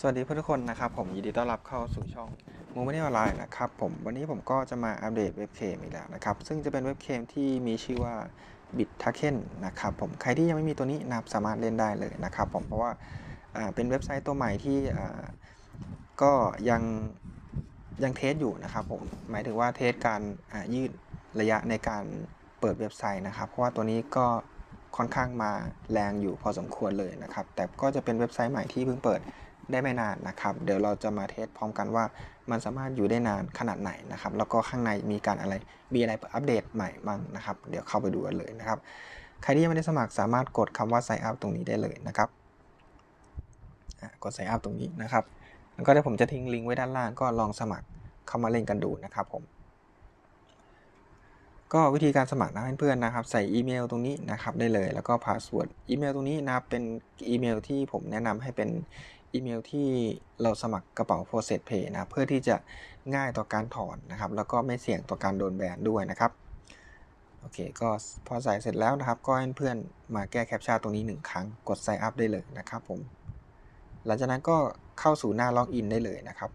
สวัสดีเพื่อนทุกคนนะครับผมยินดีต้อนรับเข้าสู่ช่องมูไม่ได้ออนไลน์นะครับผมวันนี้ผมก็จะมาอัปเดตเว็บเคมอีกแล้วนะครับซึ่งจะเป็นเว็บเคมที่มีชื่อว่า b i t t a k e n นะครับผมใครที่ยังไม่มีตัวนี้นะครับสามารถเล่นได้เลยนะครับผมเพราะว่าเป็นเว็บไซต์ตัวใหม่ที่ก็ยังยังเทสอยู่นะครับผมหมายถึงว่าเทสการยืดระยะในการเปิดเว็บไซต์นะครับ เพราะว่าตัวนี้ก็ค่อนข้างมาแรงอยู่พอสมควรเลยนะครับแต่ก็จะเป็นเว็บไซต์ใหม่ที่เพิ่งเปิด ได้ไม่นานนะครับ เดี๋ยวเราจะมาเทสพร้อมกันว่า มันสามารถอยู่ได้นานขนาดไหนนะครับ แล้วก็ข้างในมีการอะไรมีอะไรอัปเดตใหม่บ้างนะครับ เดี๋ยวเข้าไปดูกันเลยนะครับ ใครที่ยังไม่ได้สมัครสามารถกดคำว่า sign up ตรงนี้ได้เลยนะครับกด sign up ตรงนี้นะครับแล้วก็เดี๋ยวผมจะทิ้งลิงก์ไว้ด้านล่างก็ลองสมัครเข้ามาเล่นกันดูนะครับผมก็วิธีการสมัครนะเพื่อนๆนะครับ ใส่อีเมลตรงนี้นะครับได้เลย แล้วก็พาสเวิร์ดอีเมลตรงนี้นะเป็นอีเมลที่ผมแนะนำให้เป็น อีเมลที่เราสมัครกระเป๋า Process Pay นะเพื่อที่จะง่ายต่อการถอนนะครับ แล้วก็ไม่เสี่ยงต่อการโดนแบนด้วยนะครับโอเคก็พอใส่เสร็จแล้วนะครับ ก็ให้เพื่อนมาแก้แคปชั่นตรงนี้ 1 ครั้งกด Sign Up ได้เลยนะครับผมหลังจากนั้นก็เข้าสู่หน้าล็อกอินได้เลยนะครับ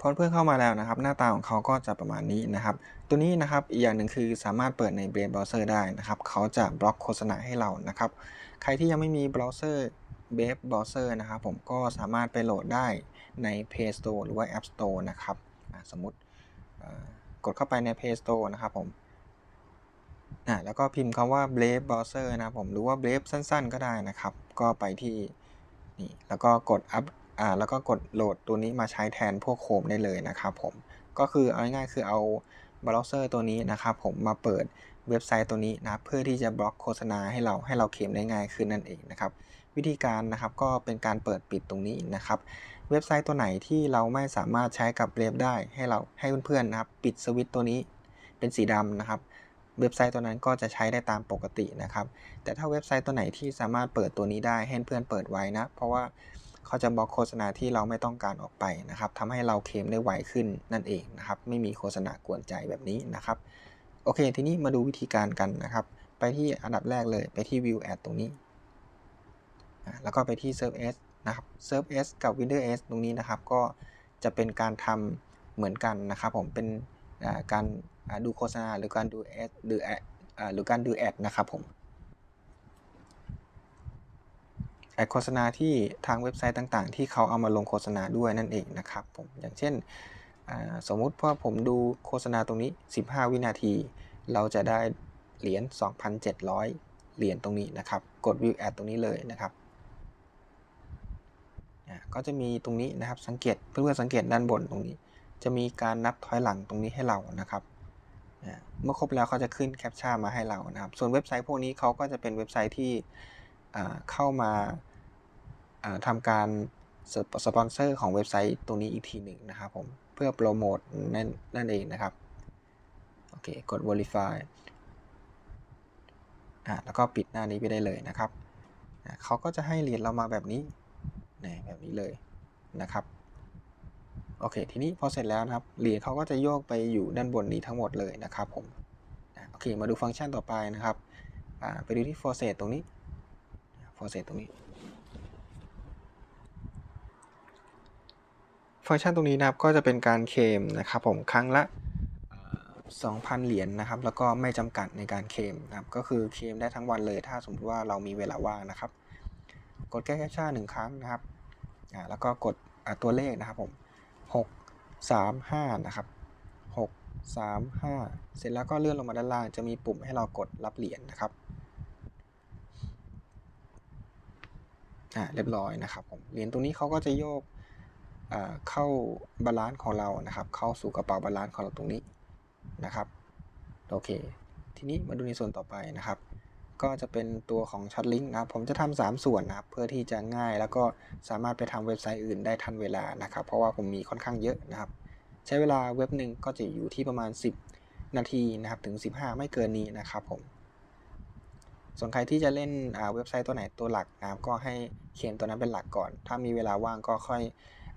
พอเพื่อนเข้ามาแล้วนะครับ หน้าตาของเขาก็จะประมาณนี้นะครับ ตัวนี้นะครับอีกอย่างหนึ่งคือสามารถเปิดในเบรเบราว์เซอร์ได้นะครับ เขาจะบล็อกโฆษณาให้เรานะครับ ใครที่ยังไม่มีเบราว์เซอร์ เบฟบราว์เซอร์นะครับผมก็สามารถไปโหลดได้ใน Play Store หรือว่า App Store นะครับสมมติกดเข้าไปใน Play Store นะครับผมแล้วก็พิมพ์คำว่า Brave Browser นะครับผมหรือว่า Brave สั้นๆ ก็ได้นะครับ ก็ไปที่นี่แล้วก็กดอัพแล้วก็กดโหลดตัวนี้มาใช้แทนพวกโคมได้เลยนะครับผมก็คือเอาง่ายๆคือเอาเบราว์เซอร์ตัวนี้นะครับผมมาเปิดเว็บไซต์ตัวนี้นะเพื่อที่จะบล็อกโฆษณาให้เราให้เราเข็มได้ง่ายขึ้นนั่นเองนะครับ วิธีการนะครับก็เป็นการเปิดปิดตรงนี้นะครับ เว็บไซต์ตัวไหนที่เราไม่สามารถใช้กับเรฟได้ให้เราให้เพื่อนๆนะครับ ปิดสวิตช์ตัวนี้เป็นสีดำนะครับ เว็บไซต์ตัวนั้นก็จะใช้ได้ตามปกตินะครับ แต่ถ้าเว็บไซต์ตัวไหนที่สามารถเปิดตัวนี้ได้ให้เพื่อนเปิดไว้นะ เพราะว่าเขาจะบล็อกโฆษณาที่เราไม่ต้องการออกไปนะครับทำให้เราเคลมได้ไวขึ้นนั่นเองนะครับ ไม่มีโฆษณากวนใจแบบนี้นะครับ โอเค ทีนี้มาดูวิธีการกันนะครับ ไปที่อันดับแรกเลยไปที่ view ad ตรงนี้ แล้วก็ไปที่ serve s นะครับ serve s กับ window s ตรงนี้นะครับ ก็จะเป็นการทำเหมือนกันนะครับผมเป็นการดูโฆษณาหรือการดู ad หรือ ad อ่าหรือการดูแอดนะครับผมแอดโฆษณาที่ทางเว็บไซต์ต่างๆ ที่เขาเอามาลงโฆษณาด้วยนั่นเองนะครับผมอย่างเช่นสมมุติว่าผมดูโฆษณาตรงนี้ 15 วินาที เราจะได้เหรียญ 2,700 เหรียญตรงนี้นะครับ กด view ad ตรงนี้เลยนะครับ ก็จะมีตรงนี้นะครับสังเกตเพื่อนๆสังเกตด้านบนตรงนี้ จะมีการนับถอยหลังตรงนี้ให้เรานะครับเมื่อครบแล้วเขาจะขึ้นแคปชั่นมาให้เรานะครับ ส่วนเว็บไซต์พวกนี้เขาก็จะเป็นเว็บไซต์ที่เข้ามาอ่าทำการสปอนเซอร์ของเว็บไซต์ตรงนี้อีกทีหนึ่งนะครับผมเพื่อโปรโมทนั่นนั่นเองนะครับโอเคกด verify อ่าแล้วก็ปิดหน้านี้ไปได้เลยนะครับเขาก็จะให้เหรียญเรามาแบบนี้ นี่แบบนี้เลยนะครับโอเค ทีนี้พอเสร็จแล้วนะครับเหรียญเขาก็จะโยกไปอยู่ด้านบนนี้ทั้งหมดเลยนะครับผมโอเคมาดูฟังก์ชันต่อไปนะครับไปดูที่ for set ตรงนี้ for set ตรงนี้ ฟังก์ชันตรงนี้นะครับก็จะเป็นการเคมนะครับผมครั้งละเอ่อ2,000 เหรียญนะครับ แล้วก็ไม่จำกัดในการเคมนะครับก็คือเคมได้ทั้งวันเลยถ้าสมมติว่าเรามีเวลาว่างนะครับ กดแก้แคปชั่นหนึ่งครั้งนะครับอ่าแล้วก็กดตัวเลขนะครับผม6 3 5 นะครับ 6 3 5 เสร็จแล้วก็เลื่อนลงมาด้านล่างจะมีปุ่มให้เรากดรับเหรียญนะครับอ่าเรียบร้อยนะครับผมเหรียญตรงนี้เขาก็จะโยกอ่าเข้าบาลานซ์ของเรานะครับ เข้าสู่กระเป๋าบาลานซ์ของเราตรงนี้นะครับ โอเค ทีนี้มาดูในส่วนต่อไปนะครับ ก็จะเป็นตัวของช็อตลิงก์นะครับผมจะทำสามส่วนนะครับเพื่อที่จะง่ายแล้วก็สามารถไปทำเว็บไซต์อื่นได้ทันเวลานะครับ เพราะว่าผมมีค่อนข้างเยอะนะครับ ใช้เวลาเว็บหนึ่งก็จะอยู่ที่ประมาณ 10 นาทีนะครับถึง 15 ไม่เกินนี้นะครับผมส่วนใครที่จะเล่นอ่าเว็บไซต์ตัวไหนตัวหลักนะครับก็ให้เคลมตัวนั้นเป็นหลักก่อน ถ้ามีเวลาว่างก็ค่อย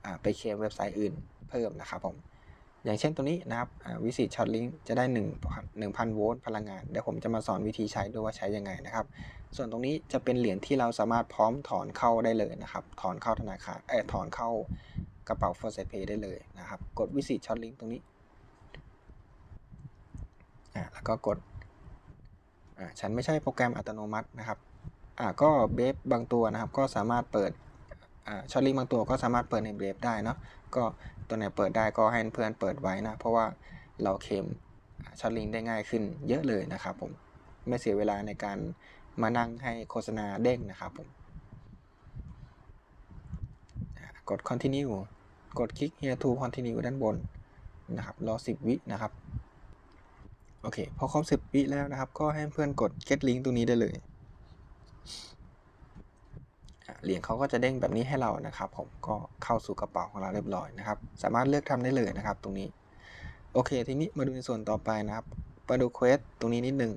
อ่าไปเคลมเว็บไซต์อื่นเพิ่มนะครับผม อย่างเช่นตัวนี้นะครับวิสิตช็อตลิงจะได้1 1,000โวลต์พลังงาน เดี๋ยวผมจะมาสอนวิธีใช้ด้วยว่าใช้ยังไงนะครับ ส่วนตรงนี้จะเป็นเหรียญที่เราสามารถพร้อมถอนเข้าได้เลยนะครับ ถอนเข้าธนาคารเออถอนเข้ากระเป๋า f o r s e Pay ได้เลยนะครับ กด Visit Short Link ตรงนี้อ่าแล้วก็กดอ่าฉันไม่ใช่โปรแกรมอัตโนมัตินะครับอ่าก็เบฟบางตัวนะครับ ก็สามารถเปิดอ่าช็อตลิงก์บางตัวก็สามารถเปิดในเบฟได้เนาะก็ ตัวไหนเปิดได้ก็ให้เพื่อนเปิดไว้นะ เพราะว่าเราเคลมช็อตลิงก์ได้ง่ายขึ้นเยอะเลยนะครับผมไม่เสียเวลาในการมานั่งให้โฆษณาเด้งนะครับผมกด continue กดคลิก here to continue ด้านบนนะครับรอ 10 วินะครับ โอเค พอครบ 10 วิแล้วนะครับ ก็ให้เพื่อนกด get link ตรงนี้ได้เลย เหรียญเขาก็จะเด้งแบบนี้ให้เรานะครับ ผมก็เข้าสู่กระเป๋าของเราเรียบร้อยนะครับ สามารถเลือกทำได้เลยนะครับ ตรงนี้ โอเค ทีนี้มาดูในส่วนต่อไปนะครับมาดูเควสตรงนี้นิดนึง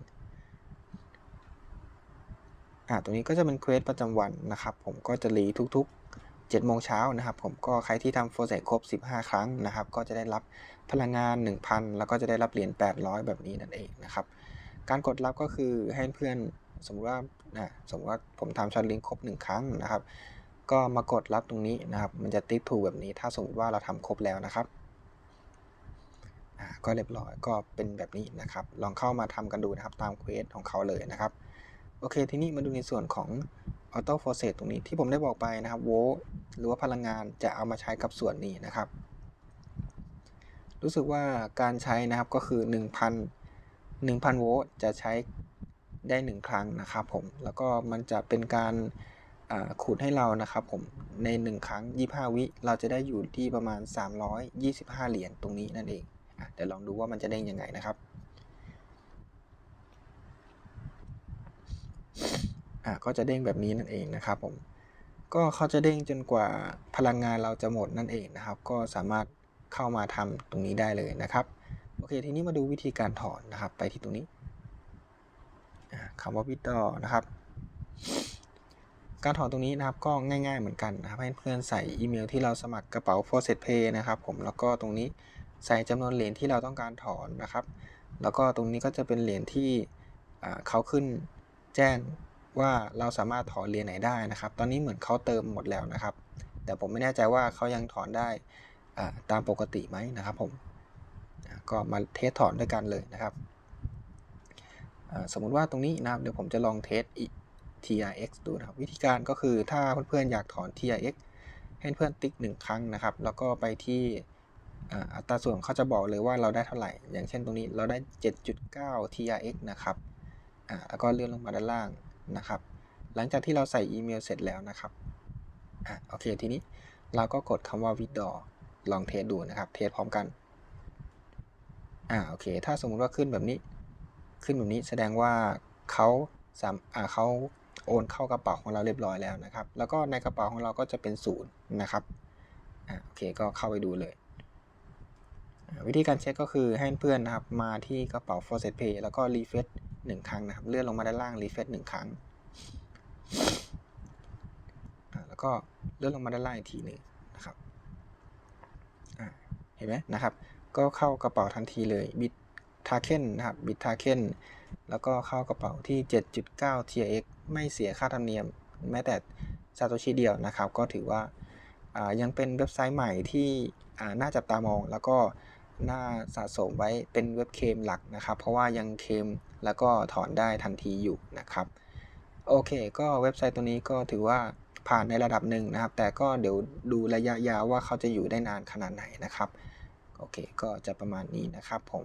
อ่าตรงนี้ก็จะเป็นเควสประจำวันนะครับ ผมก็จะรีทุกๆ7โมงเช้านะครับผมก็ใครที่ทำโฟร์เซครบ 15 ครั้งนะครับ ก็จะได้รับพลังงาน 1,000 แล้วก็จะได้รับเหรียญ800 แบบนี้นั่นเองนะครับ การกดรับก็คือให้เพื่อน สมมติว่านะสมมติว่าผมทำช็อตลิงก์ครบ 1 ครั้งนะครับ ก็มากดรับตรงนี้นะครับ มันจะติ๊กถูกแบบนี้ ถ้าสมมติว่าเราทำครบแล้วนะครับอ่าก็เรียบร้อยก็เป็นแบบนี้นะครับ ลองเข้ามาทำกันดูนะครับตามเควสของเขาเลยนะครับ โอเค ทีนี้มาดูในส่วนของ Auto f o r c e ตรงนี้ที่ผมได้บอกไปนะครับโวลต์หรือว่าพลังงานจะเอามาใช้กับส่วนนี้นะครับ รู้สึกว่าการใช้นะครับก็คือ 1,000 1,000 โวลต์จะใช้ ได้1ครั้งนะครับผมแล้วก็มันจะเป็นการขูดให้เรานะครับผมใน 1 ครั้ง 25 วิ เราจะได้อยู่ที่ประมาณ 325 เหรียญตรงนี้นั่นเองเดี๋ยวลองดูว่ามันจะเด้งยังไงนะครับก็จะเด้งแบบนี้นั่นเองนะครับผมก็เขาจะเด้งจนกว่าพลังงานเราจะหมดนั่นเองนะครับ ก็สามารถเข้ามาทำตรงนี้ได้เลยนะครับโอเคทีนี้มาดูวิธีการถอนนะครับ ไปที่ตรงนี้ คำว่า withdraw นะครับ การถอนตรงนี้นะครับก็ง่ายๆเหมือนกันนะครับ ให้เพื่อนใส่อีเมลที่เราสมัครกระเป๋า f o r s e Pay นะครับผมแล้วก็ตรงนี้ใส่จำนวนเหรียญที่เราต้องการถอนนะครับ แล้วก็ตรงนี้ก็จะเป็นเหรียญที่เขาขึ้นแจ้งว่าเราสามารถถอนเหรียญไหนได้นะครับ ตอนนี้เหมือนเขาเติมหมดแล้วนะครับ แต่ผมไม่แน่ใจว่าเขายังถอนได้ตามปกติไหมนะครับผมก็มาเทสถอนด้วยกันเลยนะครับ สมมุติว่าตรงนี้นะครับเดี๋ยวผมจะลองเทสอีก TRX ดูนะครับวิธีการก็คือถ้าเพื่อนๆอยากถอน TRX ให้เพื่อนติ๊กหนึ่งครั้งนะครับ แล้วก็ไปที่อัตราส่วนเขาจะบอกเลยว่าเราได้เท่าไหร่ อย่างเช่นตรงนี้เราได้ 7.9 TRX นะครับแล้วก็เลื่อนลงมาด้านล่างนะครับ หลังจากที่เราใส่อีเมลเสร็จแล้วนะครับอโอเคทีนี้เราก็กดคำว่า withdraw ลองเทสดูนะครับ เทสพร้อมกันอ่าโอเค ถ้าสมมุติว่าขึ้นแบบนี้ ขึ้นแบบนี้แสดงว่าเขาสามอ่าเขาโอนเข้ากระเป๋าของเราเรียบร้อยแล้วนะครับ แล้วก็ในกระเป๋าของเราก็จะเป็นศูนย์นะครับอ่าโอเคก็เข้าไปดูเลย วิธีการเช็คก็คือให้เพื่อนนะครับมาที่กระเป๋า f o r s e t Pay แล้วก็รีเฟซหนึ่งครั้งนะครับเลื่อนลงมาด้านล่างรีเฟซหนึ่งครั้งแล้วก็เลื่อนลงมาด้านล่างอีกทีหนึ่งนะครับเห็นไหมนะครับ ก็เข้ากระเป๋าทันทีเลยบิต ทาเคนนะครับบิตทาเคนแล้วก็เข้ากระเป๋าที่ 7.9 TRX ไม่เสียค่าธรรมเนียม แม้แต่ซาโตชิเดียวนะครับ ก็ถือว่ายังเป็นเว็บไซต์ใหม่ที่น่าจับตามอง แล้วก็น่าสะสมไว้เป็นเว็บเคมหลักนะครับ เพราะว่ายังเคมแล้วก็ถอนได้ทันทีอยู่นะครับโอเค ก็เว็บไซต์ตัวนี้ก็ถือว่าผ่านในระดับหนึ่งนะครับ แต่ก็เดี๋ยวดูระยะยาวว่าเขาจะอยู่ได้นานขนาดไหนนะครับ โอเค ก็จะประมาณนี้นะครับผม